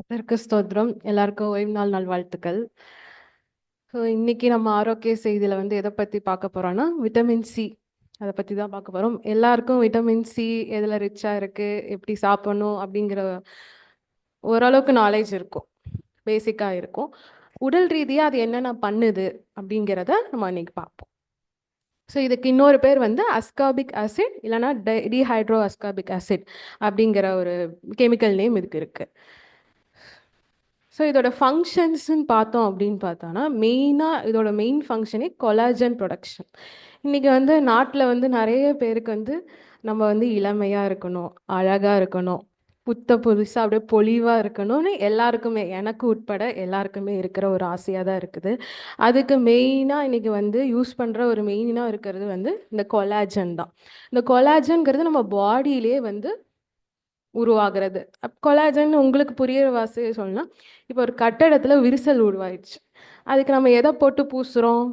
கர்த்தருக்கு ஸ்தோத்திரம். எல்லாருக்கும் ஓய்வு நாள் நல்வாழ்த்துக்கள். ஸோ இன்னைக்கு நம்ம ஆரோக்கிய செய்தியில வந்து எதை பத்தி பார்க்க போறோம்னா விட்டமின் சி அதை பத்தி தான் பார்க்க போறோம். எல்லாருக்கும் விட்டமின் சி எதுல ரிச்சா இருக்கு எப்படி சாப்பிடணும் அப்படிங்கிற ஓரளவுக்கு நாலேஜ் இருக்கும். பேசிக்கா இருக்கும். உடல் ரீதியா அது என்னென்ன பண்ணுது அப்படிங்கிறத நம்ம இன்னைக்கு பார்ப்போம். ஸோ இதுக்கு இன்னொரு பேர் வந்து அஸ்காபிக் ஆசிட் இல்லைன்னா டிஹைட்ரோ அஸ்காபிக் ஆசிட் அப்படிங்கிற ஒரு கெமிக்கல் நேம் இதுக்கு இருக்குது ஸோ இதோட ஃபங்க்ஷன்ஸ்ன்னு பார்த்தோம் அப்படின்னு பார்த்தோன்னா மெயினாக இதோட மெயின் ஃபங்க்ஷனே கொலாஜன் ப்ரொடக்ஷன் இன்றைக்கி வந்து நாட்டில் வந்து நிறைய பேருக்கு வந்து நம்ம வந்து இளமையாக இருக்கணும் அழகாக இருக்கணும் புத்த புதுசாக அப்படியே பொலிவாக இருக்கணும்னு எல்லாருக்குமே எனக்கு உட்பட எல்லாருக்குமே இருக்கிற ஒரு ஆசையாக தான் இருக்குது. அதுக்கு மெயினாக இன்றைக்கி வந்து யூஸ் பண்ணுற ஒரு மெயினாக இருக்கிறது வந்து இந்த கொலாஜன் தான். இந்த கொலாஜன்கிறது நம்ம பாடியிலே வந்து உருவாகிறது. கொலாஜன் உங்களுக்கு புரியிற வாசியை சொல்லலாம் இப்போ ஒரு கட்டடத்தில் விரிசல் உருவாயிடுச்சு. அதுக்கு நம்ம எதை போட்டு பூசுகிறோம்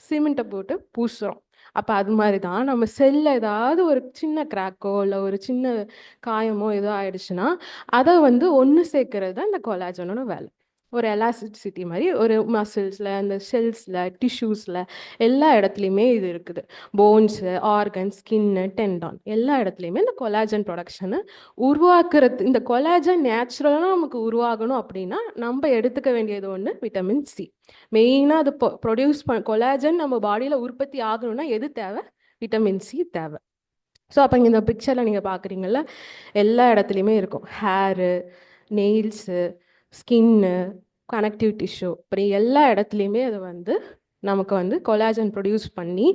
சிமெண்ட்டை போட்டு பூசுகிறோம் அப்போ அது மாதிரி தான் நம்ம செல்ல ஏதாவது ஒரு சின்ன கிராக்கோ இல்லை ஒரு சின்ன காயமோ ஏதோ ஆயிடுச்சுன்னா அதை வந்து ஒன்று சேர்க்கறது தான் இந்த கொலாஜனோட வேலை. ஒரு எலாஸ்டிசிட்டி மாதிரி ஒரு மசில்ஸில் அந்த செல்ஸில் டிஷ்யூஸில் எல்லா இடத்துலையுமே இது இருக்குது. போன்ஸு ஆர்கன் ஸ்கின்னு டெண்டான் எல்லா இடத்துலையுமே இந்த கொலாஜன் ப்ரொடக்ஷனை உருவாக்குறது. இந்த கொலாஜன் நேச்சுரலாக நமக்கு உருவாகணும் அப்படின்னா நம்ம எடுத்துக்க வேண்டியது ஒன்று விட்டமின் சி மெயினாக அது ப்ரொடியூஸ் பண்ண கொலாஜன் நம்ம பாடியில் உற்பத்தி ஆகணும்னா எது தேவை? விட்டமின் சி தேவை. ஸோ அப்போ இங்கே இந்த பிக்சரில் நீங்கள் பார்க்குறீங்கள எல்லா இடத்துலையுமே இருக்கும். Hair nails skin connective tissue இப்படி எல்லா இடத்துலையுமே அது வந்து நமக்கு வந்து கொலாஜன் ப்ரொடியூஸ் பண்ணி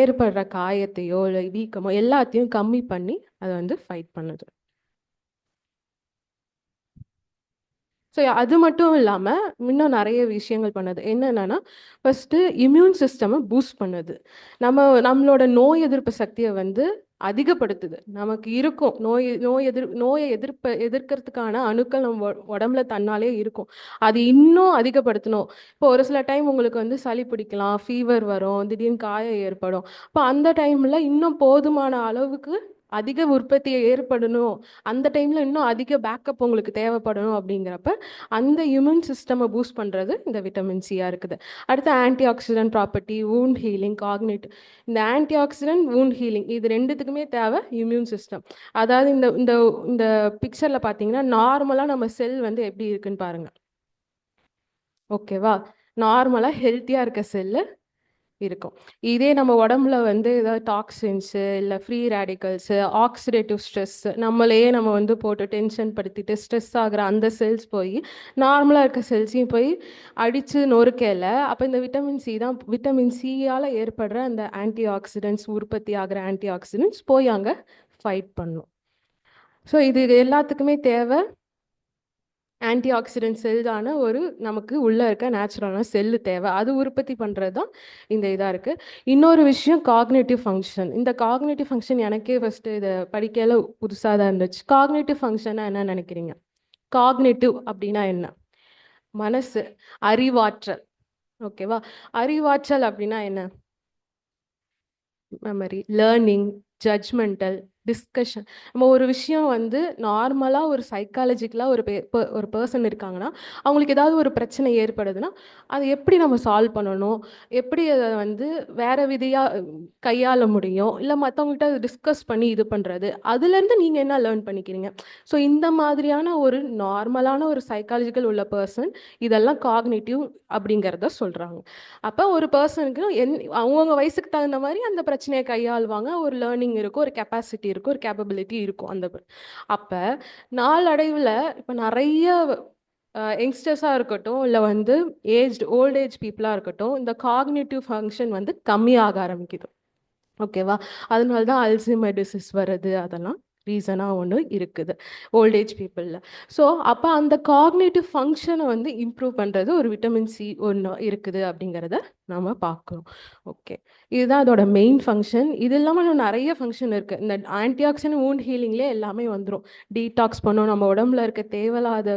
ஏற்படுற காயத்தையோ இல்லை வீக்கமோ எல்லாத்தையும் கம்மி பண்ணி அதை வந்து ஃபைட் பண்ணுது. ஸோ அது மட்டும் இல்லாமல் இன்னும் நிறைய விஷயங்கள் பண்ணுது. என்னென்னா ஃபஸ்ட்டு இம்யூன் சிஸ்டமை பூஸ்ட் பண்ணுது. நம்ம நம்மளோட நோய் எதிர்ப்பு சக்தியை வந்து அதிகப்படுத்துது. நமக்கு இருக்கும். நோய் நோய் எதிர் நோயை எதிர்ப்ப எதிர்க்கிறதுக்கான அணுக்கள் நம்ம உடம்புல தன்னாலே இருக்கும். அது இன்னும் அதிகப்படுத்தணும். இப்போ ஒரு சில டைம் உங்களுக்கு வந்து சளி பிடிக்கலாம் ஃபீவர் வரும் திடீர்னு காயம் ஏற்படும். இப்போ அந்த டைமில் இன்னும் போதுமான அளவுக்கு அதிக உற்பத்தியை ஏற்படணும். அந்த டைமில் இன்னும் அதிக பேக்கப் உங்களுக்கு தேவைப்படணும் அப்படிங்கிறப்ப அந்த இம்யூன் சிஸ்டமை பூஸ்ட் பண்ணுறது இந்த விட்டமின் சியாக இருக்குது. அடுத்து antioxidant property wound healing காக்னேட் இந்த ஆன்டி ஆக்சிடென்ட் வூண்ட் ஹீலிங் இது ரெண்டுத்துக்குமே தேவை இம்யூன் சிஸ்டம் அதாவது இந்த இந்த இந்த பிக்சரில் பார்த்தீங்கன்னா நார்மலாக நம்ம செல் வந்து எப்படி இருக்குன்னு பாருங்கள் ஓகேவா நார்மலாக ஹெல்த்தியாக இருக்க செல்லு இருக்கும். இதே நம்ம உடம்புல வந்து ஏதாவது டாக்ஸின்ஸு இல்லை ஃப்ரீ ரேடிக்கல்ஸு ஆக்சிடேட்டிவ் ஸ்ட்ரெஸ் நம்மளையே நம்ம வந்து போட்டு டென்ஷன் படுத்திட்டு ஸ்ட்ரெஸ் ஆகிற அந்த செல்ஸ் போய் நார்மலாக இருக்க செல்ஸையும் போய் அடித்து நொறுக்கல. அப்போ இந்த விட்டமின் சி தான் விட்டமின் சியால் ஏற்படுற அந்த ஆன்டி ஆக்சிடென்ட்ஸ் உற்பத்தி ஆகிற ஆன்டி ஆக்சிடென்ட்ஸ் போய் அங்கே ஃபைட் பண்ணும். ஸோ இது எல்லாத்துக்குமே தேவை. ஆன்டி ஆக்சிடென்ட் செல்லான ஒரு நமக்கு உள்ளே இருக்க நேச்சுரலான செல்லு தேவை. அது உற்பத்தி பண்ணுறது தான் இந்த இதாக இருக்குது இன்னொரு விஷயம் காக்னேட்டிவ் ஃபங்க்ஷன் இந்த காக்னேட்டிவ் ஃபங்க்ஷன் எனக்கே ஃபஸ்ட்டு இதை படிக்கையில் புதுசாக தான் இருந்துச்சு. காக்னேட்டிவ் ஃபங்க்ஷன்னா என்ன நினைக்கிறீங்க? காக்னேட்டிவ் அப்படின்னா என்ன? மனசு. அறிவாற்றல். ஓகேவா அறிவாற்றல் அப்படின்னா என்ன? மெமரி லேர்னிங் ஜட்ஜ்மெண்டல் டிஸ்கஷன் நம்ம ஒரு விஷயம் வந்து நார்மலாக ஒரு சைக்காலஜிக்கலாக ஒரு ஒரு பர்சன் இருக்காங்கன்னா அவங்களுக்கு ஏதாவது ஒரு பிரச்சனை ஏற்படுதுன்னா அதை எப்படி நம்ம சால்வ் பண்ணணும்? எப்படி அதை வந்து வேறு விதையாக கையாள முடியும்? இல்லை மற்றவங்ககிட்ட அதை டிஸ்கஸ் பண்ணி இது பண்ணுறது அதுலேருந்து நீங்கள் என்ன லேர்ன் பண்ணிக்கிறீங்க? ஸோ இந்த மாதிரியான ஒரு நார்மலான ஒரு சைக்காலஜிக்கல் உள்ள பர்சன் இதெல்லாம் காக்னேட்டிவ் அப்படிங்கிறத சொல்கிறாங்க அப்போ ஒரு பர்சனுக்கு என் அவங்கவுங்க வயசுக்கு தகுந்த மாதிரி அந்த பிரச்சனையை கையாளுவாங்க. ஒரு லேர்னிங் இருக்கும் ஒரு கெப்பாசிட்டி இருக்கும் இருக்கும் ஒரு கேப்பபிலிட்டி இருக்கும் அந்த அப்போ நாளடைவில் இப்போ நிறைய யங்ஸ்டர்ஸாக இருக்கட்டும் இல்லை வந்து ஏஜ் ஓல்ட் ஏஜ் பீப்புளாக இருக்கட்டும் இந்த காக்னேட்டிவ் ஃபங்க்ஷன் வந்து கம்மியாக ஆரம்பிக்குது. ஓகேவா அதனால தான் அல்சிமர் டிசீஸ் வருது அதெல்லாம். ரீசனாக ஒன்று இருக்குது ஓல்டேஜ் பீப்புளில் ஸோ அப்போ அந்த காக்னேட்டிவ் ஃபங்க்ஷனை வந்து இம்ப்ரூவ் பண்ணுறது ஒரு விட்டமின் சி ஒன்று இருக்குது அப்படிங்கிறத நம்ம பார்க்குறோம் ஓகே இதுதான் அதோட மெயின் ஃபங்க்ஷன் இது இல்லாமல் இன்னும் நிறைய ஃபங்க்ஷன் இருக்குது இந்த ஆன்டி ஆக்சிடென்ட் வூண்ட் ஹீலிங்லேயே எல்லாமே வந்துடும் டீடாக்ஸ் பண்ணும் நம்ம உடம்புல இருக்க தேவையில்லாத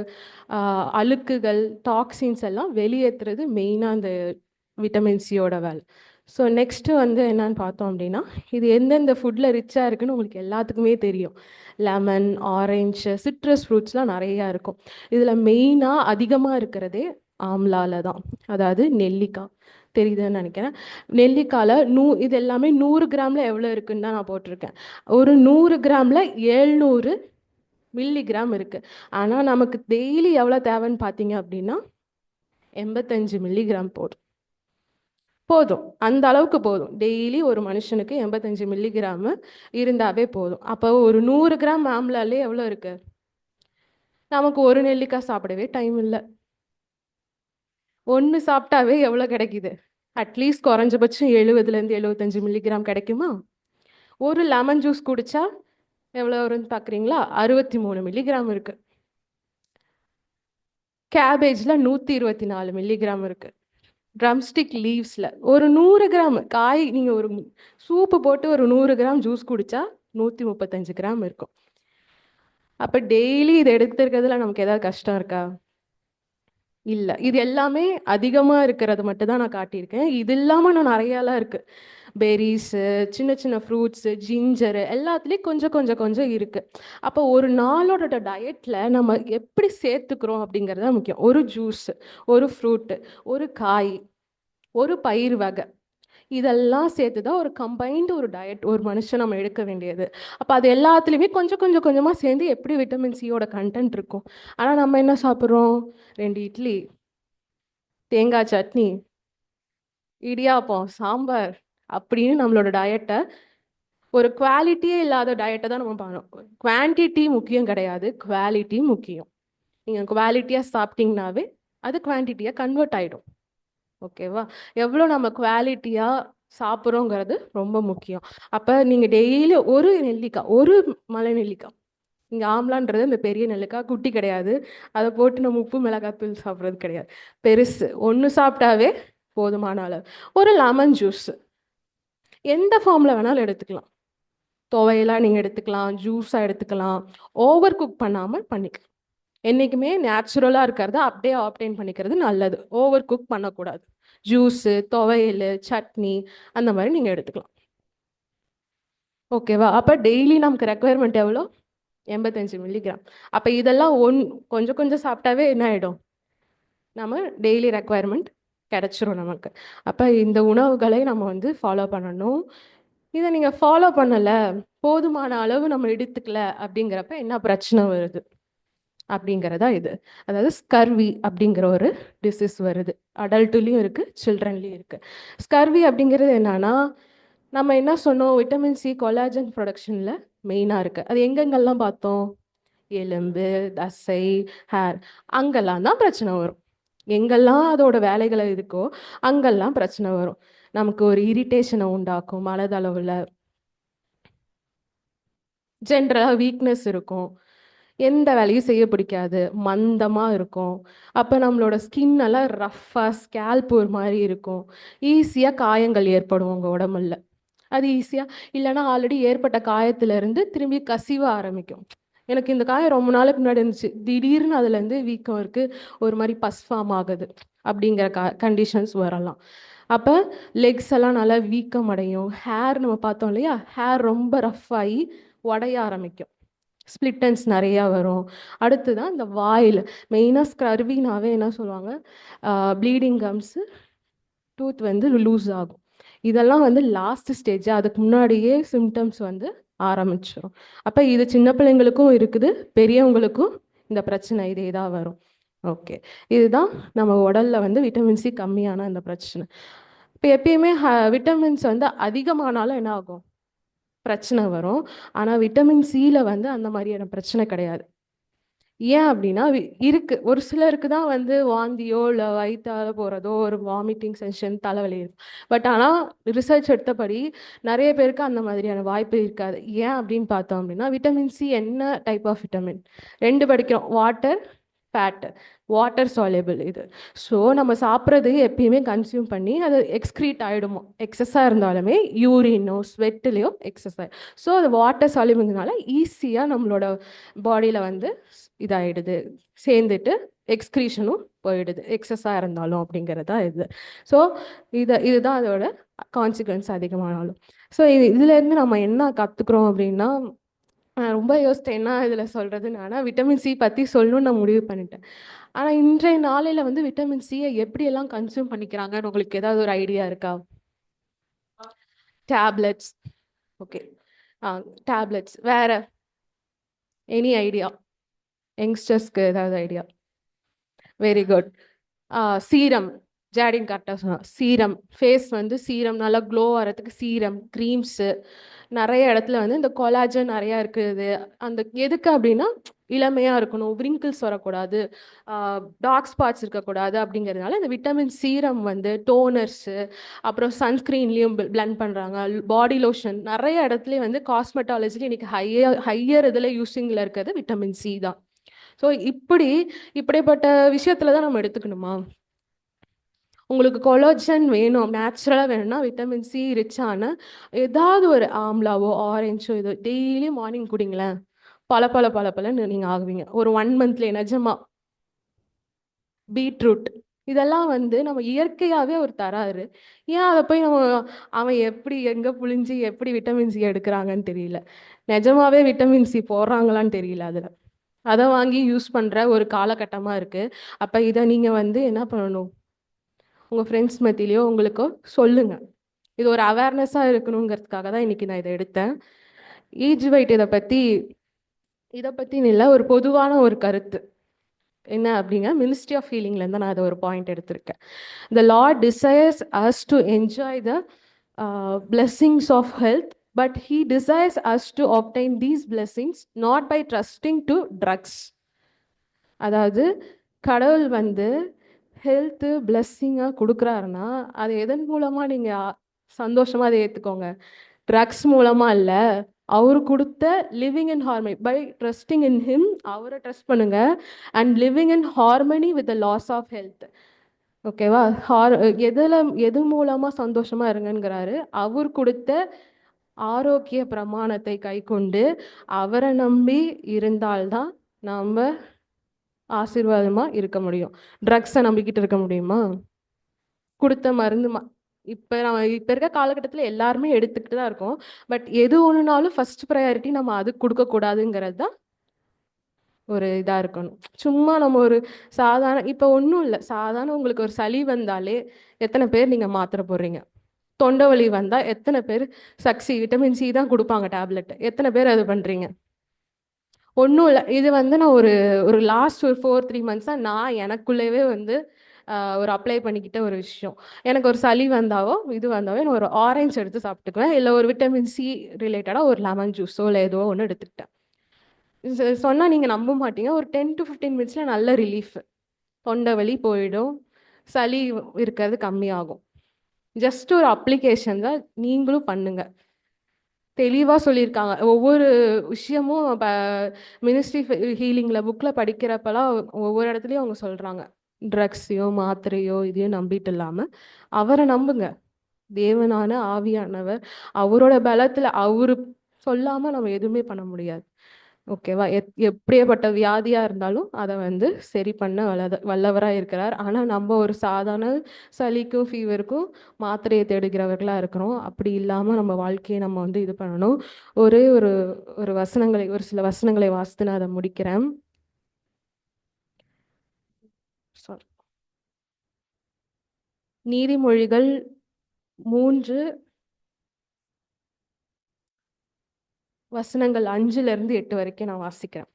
அழுக்குகள் டாக்ஸின்ஸ் எல்லாம் வெளியேற்றுறது மெயினாக அந்த விட்டமின் சியோட வேலை. ஸோ நெக்ஸ்ட்டு வந்து என்னன்னு பார்த்தோம் அப்படின்னா இது எந்தெந்த ஃபுட்டில் ரிச்சாக இருக்குன்னு உங்களுக்கு எல்லாத்துக்குமே தெரியும். லெமன் ஆரஞ்சு சிட்ரஸ் ஃப்ரூட்ஸ்லாம் நிறையா இருக்கும். இதில் மெயினாக அதிகமாக இருக்கிறதே ஆம்லாவில் தான். அதாவது நெல்லிக்காய். தெரியுதுன்னு நினைக்கிறேன். நெல்லிக்காயில் நூ இது எல்லாமே நூறு கிராமில் எவ்வளோ இருக்குன்னு தான் நான் போட்டிருக்கேன். ஒரு நூறு கிராமில் ஏழ்நூறு மில்லிகிராம் இருக்குது ஆனால் நமக்கு டெய்லி எவ்வளோ தேவைன்னு பார்த்தீங்க அப்படின்னா எண்பத்தஞ்சு மில்லிகிராம் போடும் போதும். அந்த அளவுக்கு போதும். டெய்லி ஒரு மனுஷனுக்கு எண்பத்தஞ்சு மில்லிகிராம் இருந்தாவே போதும். அப்போ ஒரு நூறு கிராம் ஆம்லாலே எவ்வளோ இருக்கு? நமக்கு ஒரு நெல்லிக்காய் சாப்பிடவே டைம் இல்லை. ஒன்று சாப்பிட்டாவே எவ்வளோ கிடைக்குது? அட்லீஸ்ட் குறைஞ்சபட்சம் எழுபதுலேருந்து எழுபத்தஞ்சு மில்லிகிராம் கிடைக்குமா? ஒரு லெமன் ஜூஸ் குடிச்சா எவ்வளோ வரும்னு பார்க்குறீங்களா? அறுபத்தி மூணு மில்லிகிராம் இருக்குது கேபேஜில் நூற்றி இருபத்தி நாலு மில்லிகிராம் இருக்குது ட்ரம்ஸ்டிக் லீவ்ஸில் ஒரு நூறு கிராம் காய் நீங்கள் ஒரு சூப்பு போட்டு ஒரு நூறு கிராம் ஜூஸ் குடித்தா நூற்றி முப்பத்தஞ்சு கிராம் இருக்கும். அப்போ டெய்லி இதை எடுத்துருக்கிறதுல நமக்கு ஏதாவது கஷ்டம் இருக்கா? இல்லை. இது எல்லாமே அதிகமாக இருக்கிறது மட்டும் தான் நான் காட்டியிருக்கேன். இது இல்லாமல் நான் நிறையாலாம் இருக்குது பெரிஸு சின்ன சின்ன ஃப்ரூட்ஸு ஜிஞ்சரு எல்லாத்துலேயும் கொஞ்சம் கொஞ்சம் கொஞ்சம் இருக்குது அப்போ ஒரு நாளோட டயட்டில் நம்ம எப்படி சேர்த்துக்கிறோம் அப்படிங்கிறது தான் முக்கியம். ஒரு ஜூஸு ஒரு ஃப்ரூட்டு ஒரு காய் ஒரு பயிர் வகை. இதெல்லாம் சேர்த்து தான் ஒரு கம்பைன்டு ஒரு டயட் ஒரு மனுஷன் நம்ம எடுக்க வேண்டியது. அப்போ அது எல்லாத்துலேயுமே கொஞ்சம் கொஞ்சம் கொஞ்சமாக சேர்ந்து எப்படி விட்டமின் சியோட கண்டென்ட் இருக்கும்? ஆனால் நம்ம என்ன சாப்பிட்றோம்? ரெண்டு இட்லி தேங்காய் சட்னி இடியாப்பம் சாம்பார் அப்படின்னு நம்மளோட டயட்டை ஒரு குவாலிட்டியே இல்லாத டயட்டை தான் நம்ம பண்ணோம் குவான்டிட்டி முக்கியம் கிடையாது குவாலிட்டி முக்கியம். நீங்கள் குவாலிட்டியாக சாப்பிட்டீங்கனாவே அது குவான்டிட்டியாக கன்வெர்ட் ஆகிடும் ஓகேவா? எவ்வளோ நம்ம குவாலிட்டியாக சாப்பிட்றோங்கிறது ரொம்ப முக்கியம். அப்போ நீங்கள் டெய்லி ஒரு நெல்லிக்காய் ஒரு மலை நெல்லிக்காய். இங்கே ஆம்லான்றது இந்த பெரிய நெல்லிக்காய் குட்டி கிடையாது. அதை போட்டு நம்ம உப்பு மிளகாய் தூள் சாப்பிட்றது கிடையாது. பெருசு. ஒன்று சாப்பிட்டாவே போதுமான அளவு. ஒரு லெமன் ஜூஸ் எந்த ஃபார்மில் வேணாலும் எடுத்துக்கலாம். துவையெல்லாம் நீங்கள் எடுத்துக்கலாம் ஜூஸாக எடுத்துக்கலாம். ஓவர் குக் பண்ணாமல் பண்ணிக்கலாம். என்றைக்குமே நேச்சுரலாக இருக்கிறத அப்படியே ஆப்டைன் பண்ணிக்கிறது நல்லது. ஓவர் குக் பண்ணக்கூடாது. ஜூஸு துவையல் சட்னி அந்த மாதிரி நீங்கள் எடுத்துக்கலாம். ஓகேவா? அப்போ டெய்லி நமக்கு ரெக்குயர்மெண்ட் எவ்வளோ? எண்பத்தஞ்சு மில்லிகிராம் அப்போ இதெல்லாம் ஒன் கொஞ்சம் கொஞ்சம் சாப்பிட்டாவே என்ன ஆகிடும் நம்ம டெய்லி ரெக்குவயர்மெண்ட் கிடச்சிரும் நமக்கு. அப்போ இந்த உணவுகளை நம்ம வந்து ஃபாலோ பண்ணணும். இதை நீங்கள் ஃபாலோ பண்ணலை போதுமான அளவு நம்ம எடுத்துக்கல அப்படிங்கிறப்ப என்ன பிரச்சனை வருது? அப்படிங்கிறதா இது. அதாவது ஸ்கர்வி அப்படிங்கிற ஒரு டிசீஸ் வருது. அடல்ட்டுலேயும் இருக்குது சில்ட்ரன்லேயும் இருக்குது ஸ்கர்வி அப்படிங்கிறது என்னன்னா நம்ம என்ன சொன்னோம்? விட்டமின் சி கொலாஜன் ப்ரொடக்ஷனில் மெயினாக இருக்குது அது எங்கெங்கெல்லாம் பார்த்தோம்? எலும்பு தசை ஹேர் அங்கெல்லாம் தான் பிரச்சனை வரும். எங்கெல்லாம் அதோட வேலைகளை இருக்கோ அங்கெல்லாம் பிரச்சனை வரும். நமக்கு ஒரு இரிட்டேஷனை உண்டாக்கும் மனதளவில் ஜென்ரலாக வீக்னஸ் இருக்கும். எந்த வேலையும் செய்ய பிடிக்காது. மந்தமாக இருக்கும். அப்போ நம்மளோட ஸ்கின் எல்லாம் ரஃப்பாக ஸ்கேல்ப் ஒரு மாதிரி இருக்கும். ஈஸியாக காயங்கள் ஏற்படும் உங்கள் உடம்புல. அது ஈஸியாக இல்லைன்னா ஆல்ரெடி ஏற்பட்ட காயத்துலேருந்து திரும்பி கசிவ ஆரம்பிக்கும். எனக்கு இந்த காயம் ரொம்ப நாளுக்கு முன்னாடி இருந்துச்சு. திடீர்னு அதுலேருந்து வீக்கம் இருக்குது ஒரு மாதிரி பஸ் ஃபார்ம் ஆகுது. அப்படிங்கிற க கண்டிஷன்ஸ் வரலாம். அப்போ லெக்ஸ் எல்லாம் நல்லா வீக்கம் அடையும் ஹேர் நம்ம பார்த்தோம் இல்லையா? ஹேர் ரொம்ப ரஃப் ஆகி உடைய ஆரம்பிக்கும். ஸ்பிளிட்டன்ஸ் நிறையா வரும். அடுத்து தான் இந்த வாயில் மெயினாக ஸ்கர்வினாவே என்ன சொல்லுவாங்க? ப்ளீடிங் கம்ஸு டூத் வந்து லூஸ் ஆகும். இதெல்லாம் வந்து லாஸ்ட் ஸ்டேஜ் அதுக்கு முன்னாடியே சிம்டம்ஸ் வந்து ஆரம்பிச்சிடும் அப்போ இது சின்ன பிள்ளைங்களுக்கும் இருக்குது பெரியவங்களுக்கும் இந்த பிரச்சனை இதே தான் வரும். ஓகே இதுதான் நம்ம உடலில் வந்து விட்டமின் சி கம்மியான இந்த பிரச்சனை. இப்போ எப்பயுமே விட்டமின்ஸ் வந்து அதிகமானாலும் என்ன ஆகும்? பிரச்சனை வரும். ஆனால் விட்டமின் சியில் வந்து அந்த மாதிரியான பிரச்சனை கிடையாது. ஏன் அப்படின்னா இருக்கு. ஒரு சிலருக்கு தான் வந்து வாந்தியோ இல்லை வயிற்றால போகிறதோ ஒரு வாமிட்டிங் சென்ஷன் தலைவலி இருக்கும் பட் ஆனால் ரிசர்ச் எடுத்தபடி நிறைய பேருக்கு அந்த மாதிரியான வாய்ப்பு இருக்காது. ஏன் அப்படின்னு பார்த்தோம் அப்படின்னா விட்டமின் சி என்ன டைப் ஆஃப் விட்டமின் ரெண்டு படிக்கிறோம். வாட்டர் ஃபேட்டு வாட்டர் சாலியபிள் இது. ஸோ நம்ம சாப்பிட்றது எப்பயுமே கன்சியூம் பண்ணி அது எக்ஸ்க்ரீட் ஆகிடுமோ எக்ஸஸாக இருந்தாலுமே யூரினோ ஸ்வெட்டுலேயோ எக்ஸஸ் ஆகிடும் ஸோ அது வாட்டர் சாலிபிள்னால ஈஸியாக நம்மளோட பாடியில் வந்து இதாகிடுது சேர்ந்துட்டு எக்ஸ்க்ரீஷனும் போயிடுது. எக்ஸஸாக இருந்தாலும் அப்படிங்கிறதா இது. ஸோ இதை இதுதான் அதோட கான்சிக்வன்ஸ் அதிகமானாலும். ஸோ இது இதுலேருந்து நம்ம என்ன கற்றுக்குறோம் அப்படின்னா ரொம்ப யோசித்தேன் என்ன இதில் சொல்கிறதுன்னு ஆனால் விட்டமின் சி பற்றி சொல்லணும்னு நான் முடிவு பண்ணிட்டேன். ஆனால் இன்றைய நாளையில் வந்து விட்டமின் சியை எப்படியெல்லாம் கன்சியூம் பண்ணிக்கிறாங்கன்னு உங்களுக்கு ஏதாவது ஒரு ஐடியா இருக்கா? டேப்லெட்ஸ் ஓகே ஆ டேப்லெட்ஸ் வேற? எனி ஐடியா யங்ஸ்டர்ஸ்க்கு ஏதாவது idea very good serum Jaden கரெக்டாக சொன்னான் சீரம் ஃபேஸ் வந்து சீரம் நல்லா க்ளோ வரத்துக்கு சீரம் க்ரீம்ஸு நிறைய இடத்துல வந்து இந்த கொலாஜன் நிறையா இருக்குது. அந்த எதுக்கு அப்படின்னா இளமையாக இருக்கணும் விரிங்கிள்ஸ் வரக்கூடாது டார்க் ஸ்பாட்ஸ் இருக்கக்கூடாது அப்படிங்கிறதுனால இந்த விட்டமின் சீரம் வந்து டோனர்ஸு அப்புறம் சன்ஸ்க்ரீன்லேயும் பிளண்ட் பண்ணுறாங்க பாடி லோஷன் நிறைய இடத்துலையும் வந்து காஸ்மெட்டாலஜியில் இன்னைக்கு ஹையர் ஹையர் இதில் யூஸிங்கில் இருக்கிறது விட்டமின் சி தான். ஸோ இப்படி இப்படிப்பட்ட விஷயத்தில் தான் நம்ம எடுத்துக்கணுமா? உங்களுக்கு கொலோஜன் வேணும் நேச்சுரலாக வேணும்னா விட்டமின் சி ரிச்சான ஏதாவது ஒரு ஆம்லாவோ ஆரஞ்சோ இதோ டெய்லி மார்னிங் குடிங்களேன். பல பல பல பலன்னு நீங்கள் ஆகுவீங்க. ஒரு ஒன் மந்த்ல நிஜமா பீட்ரூட். இதெல்லாம் வந்து நம்ம இயற்கையாகவே அவர் தராரு. ஏன் அதை போய் நம்ம அவன் எப்படி எங்கே புழிஞ்சு எப்படி விட்டமின் சி எடுக்கிறாங்கன்னு தெரியல. நிஜமாவே விட்டமின் சி போடுறாங்களான்னு தெரியல அதில். அதை வாங்கி யூஸ் பண்ணுற ஒரு காலகட்டமாக இருக்குது அப்போ இதை நீங்கள் வந்து என்ன பண்ணணும்? உங்கள் ஃப்ரெண்ட்ஸ் மத்தியிலையோ உங்களுக்கோ சொல்லுங்கள் இது ஒரு அவேர்னஸாக இருக்கணுங்கிறதுக்காக தான் இன்றைக்கி நான் இதை எடுத்தேன். ஈஜ் வைட் இதை பற்றி இதை பற்றின்னு இல்லை ஒரு பொதுவான ஒரு கருத்து. என்ன அப்படிங்க மினிஸ்ட்ரி ஆஃப் ஃபீலிங்லேருந்து நான் அதை ஒரு பாயிண்ட் எடுத்திருக்கேன். The Lord desires us to enjoy the blessings of health but he desires us to obtain these blessings not by trusting to drugs அதாவது கடவுள் வந்து ஹெல்த்து பிளஸ்ஸிங்காக கொடுக்குறாருன்னா அது எதன் மூலமாக நீங்கள் சந்தோஷமாக அதை ஏற்றுக்கோங்க ட்ரக்ஸ் மூலமாக இல்லை அவர் கொடுத்த living in harmony by trusting in him அவரை ட்ரஸ்ட் பண்ணுங்க. And living in harmony with the laws of health ஓகேவா ஹார் எதில் எது மூலமாக சந்தோஷமாக இருங்கங்கிறாரு. அவர் கொடுத்த ஆரோக்கிய பிரமாணத்தை கை கொண்டு அவரை நம்பி இருந்தால்தான் நாம் ஆசீர்வாதமாக இருக்க முடியும். ட்ரக்ஸை நம்பிக்கிட்டு இருக்க முடியுமா? கொடுத்த மருந்து ம இப்போ நம்ம இப்போ இருக்க காலகட்டத்தில் எல்லாருமே எடுத்துக்கிட்டு தான் இருக்கோம். பட் எது ஒன்றுனாலும் ஃபஸ்ட் ப்ரையாரிட்டி நம்ம அதுக்கு கொடுக்கக்கூடாதுங்கிறது தான் ஒரு இதாக இருக்கணும். சும்மா நம்ம ஒரு சாதாரண இப்போ ஒன்றும் இல்லை. சாதாரண உங்களுக்கு ஒரு சளி வந்தாலே எத்தனை பேர் நீங்கள் மாத்திரை போடுறீங்க? தொண்டை வலி வந்தால் எத்தனை பேர் சக்சி விட்டமின் சி தான் கொடுப்பாங்க டேப்லெட் எத்தனை பேர் அது பண்ணுறீங்க ஒன்றும் இல்லை. இது வந்து நான் ஒரு ஒரு லாஸ்ட் ஒரு ஃபோர் த்ரீ மந்த்ஸாக நான் எனக்குள்ளேவே வந்து ஒரு அப்ளை பண்ணிக்கிட்ட ஒரு விஷயம். எனக்கு ஒரு சளி வந்தாவோ இது வந்தாவோ நான் ஒரு ஆரஞ்சு எடுத்து சாப்பிட்டுக்குவேன். இல்லை ஒரு விட்டமின் சி ரிலேட்டடாக ஒரு லெமன் ஜூஸோ இல்லை ஏதோ ஒன்று எடுத்துக்கிட்டேன். சொன்னால் நீங்கள் நம்ப மாட்டீங்க. ஒரு டென் டு ஃபிஃப்டீன் மினிட்ஸில் நல்ல ரிலீஃப் தொண்டை வலி போயிடும். சளி இருக்கிறது கம்மியாகும். ஜஸ்ட் ஒரு அப்ளிகேஷன் தான் நீங்களும் பண்ணுங்கள் தெளிவாக சொல்லியிருக்காங்க. ஒவ்வொரு விஷயமும் இப்போ மினிஸ்ட்ரி ஹீலிங்கில் புக்கில் படிக்கிறப்பெல்லாம் ஒவ்வொரு இடத்துலையும் அவங்க சொல்கிறாங்க ட்ரக்ஸையோ மாத்திரையோ இதையும் நம்பிட்டு இல்லாமல் அவரை நம்புங்க. தேவனான ஆவியானவர். அவரோட பலத்தில் அவரு சொல்லாமல் நம்ம எதுவுமே பண்ண முடியாது. ஓகேவா எப் எப்படியேப்பட்ட வியாதியாக இருந்தாலும் அதை வந்து சரி பண்ண வல்லத வல்லவராக இருக்கிறார். ஆனால் நம்ம ஒரு சாதாரண சளிக்கும் ஃபீவருக்கும் மாத்திரையை தேடுகிறவர்களாக இருக்கிறோம். அப்படி இல்லாமல் நம்ம வாழ்க்கையை நம்ம வந்து இது பண்ணணும். ஒரே ஒரு ஒரு வசனங்களை ஒரு சில வசனங்களை வாசித்து நான் அதை முடிக்கிறேன். Sorry. நீதிமொழிகள் மூன்று வசனங்கள் அஞ்சுல இருந்து எட்டு வரைக்கும் நான் வாசிக்கிறேன்.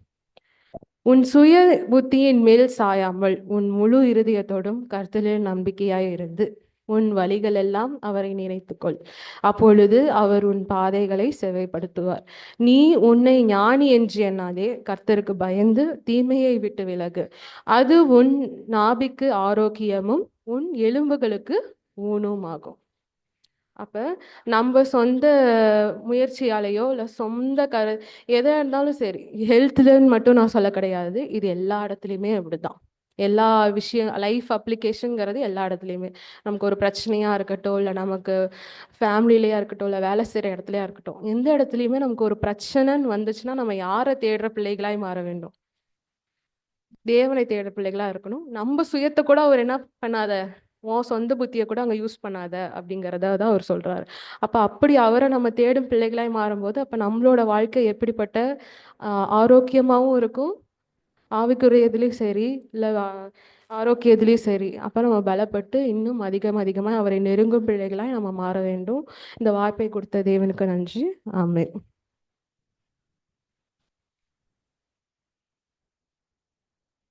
உன் சுய புத்தியின் மேல் சாயாமல் உன் முழு இருதயத்தோடும் கர்த்தரில் நம்பிக்கையாய் இருந்து உன் வழிகள் எல்லாம் அவரை நினைத்துக்கொள். அப்பொழுது அவர் உன் பாதைகளை செவைப்படுத்துவார். நீ உன்னை ஞானி என்று எண்ணாதே கர்த்தருக்கு பயந்து தீமையை விட்டு விலகு. அது உன் நாபிக்கு ஆரோக்கியமும் உன் எலும்புகளுக்கு ஊனுமாகும் அப்போ நம்ம சொந்த முயற்சியாலேயோ இல்லை சொந்த கரு எதாக இருந்தாலும் சரி ஹெல்த்லன்னு மட்டும் நான் சொல்ல கிடையாது. இது எல்லா இடத்துலையுமே அப்படிதான் எல்லா விஷயம் லைஃப் அப்ளிகேஷனுங்கிறது எல்லா இடத்துலையுமே. நமக்கு ஒரு பிரச்சனையாக இருக்கட்டும் இல்லை நமக்கு ஃபேமிலியிலையாக இருக்கட்டும் இல்லை வேலை செய்கிற இடத்துலையா இருக்கட்டும் எந்த இடத்துலையுமே நமக்கு ஒரு பிரச்சனைன்னு வந்துச்சுன்னா நம்ம யாரை தேடுற பிள்ளைகளாய் மாற வேண்டும்? தேவனை தேடுற பிள்ளைகளாக இருக்கணும். நம்ம சுயத்தை கூட அவர் என்ன பண்ணாத? உன் சொந்த புத்தியை கூட அங்கே யூஸ் பண்ணாத அப்படிங்கிறத தான் அவர் சொல்கிறாரு அப்போ அப்படி அவரை நம்ம தேடும் பிள்ளைகளாய் மாறும்போது அப்போ நம்மளோட வாழ்க்கை எப்படிப்பட்ட ஆரோக்கியமாகவும் இருக்கும். ஆவிக்குரிய இதுலேயும் சரி இல்லை ஆரோக்கிய இதுலேயும் சரி. அப்போ நம்ம பலப்பட்டு இன்னும் அதிகம் அதிகமாக அவரை நெருங்கும் பிள்ளைகளாய் நம்ம மாற வேண்டும். இந்த வாய்ப்பை கொடுத்த தேவனுக்கு நன்றி. ஆமே